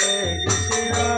হরে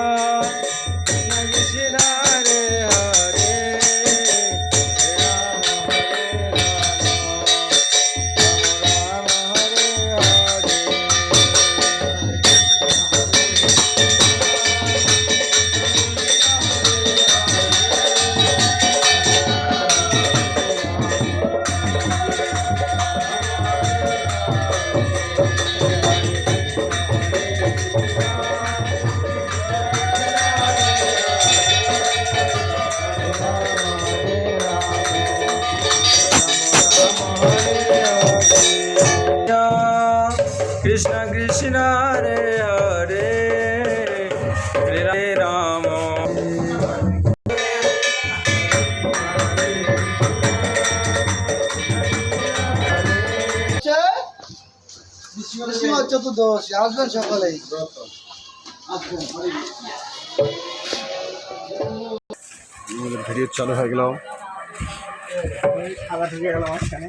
হচ্ছে চতুর্দশ আসবেন সকালেই। আমাদের ভিডিও চালু হয়ে গেল। খাওয়া ঢুকে গেল মাঝখানে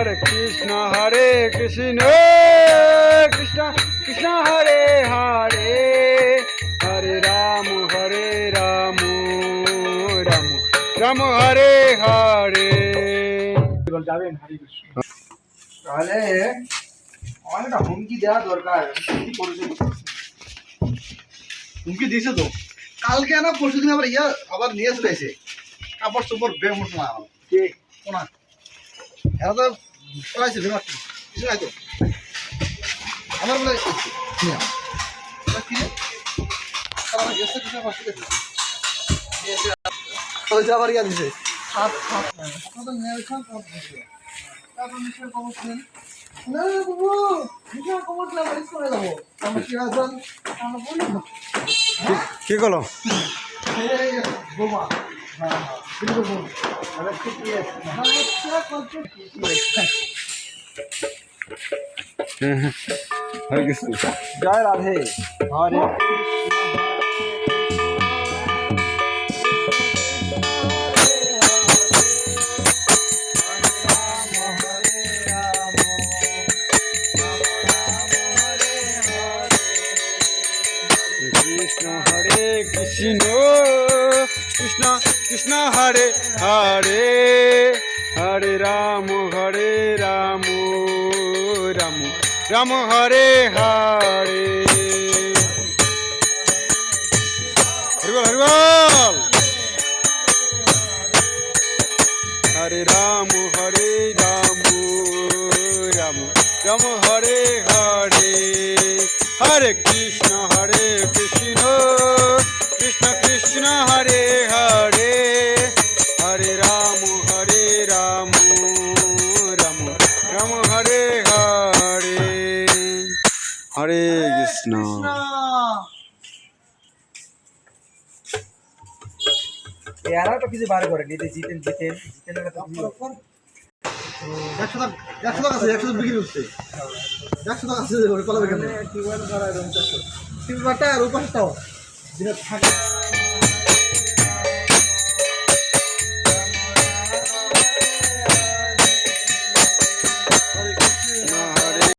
হরে কৃষ্ণ হরে কৃষ্ণ কৃষ্ণ কৃষ্ণ হরে হরে। হরে রাম হরে রাম রাম রাম হরে হরে। তাহলে আমার একটা হুমকি দেওয়া দরকার কি করেছে হুমকি দিয়েছে তো? কালকে না পরশু দিন আবার ইয়া আবার নিয়ে এসে। কাপড় চোপড় বেমস না কে? কোনা এরা তো কিছু নাই তো। আমার? তারা আমার গেছে কিছু আবার ইয়া দিছে। নেন না বাবু কি আছেন আমরা বলি না। কি করল? এই বোমা। হ্যাঁ। হ্যাঁ আচ্ছা জয় রাধে হরে কৃষ্ণ হরে হরে হরে রাম হরে রাম রাম রাম হরে হরে। হরিবল হরিবল হরে রাম হরে রাম রাম রাম হরে হরে। হরে কৃষ্ণ কৃষ্ণ এরা তো কিছু বার করে নিতে জিতেন জিতেন জিতেন একশো টাকা একশো টাকা আছে একশো বিক্রি হচ্ছে। একশো টাকা আছে কলা বেকেন টিউবওয়েল করা এরকম টিউবওয়েলটা আর উপাসটাও দিনে থাকে।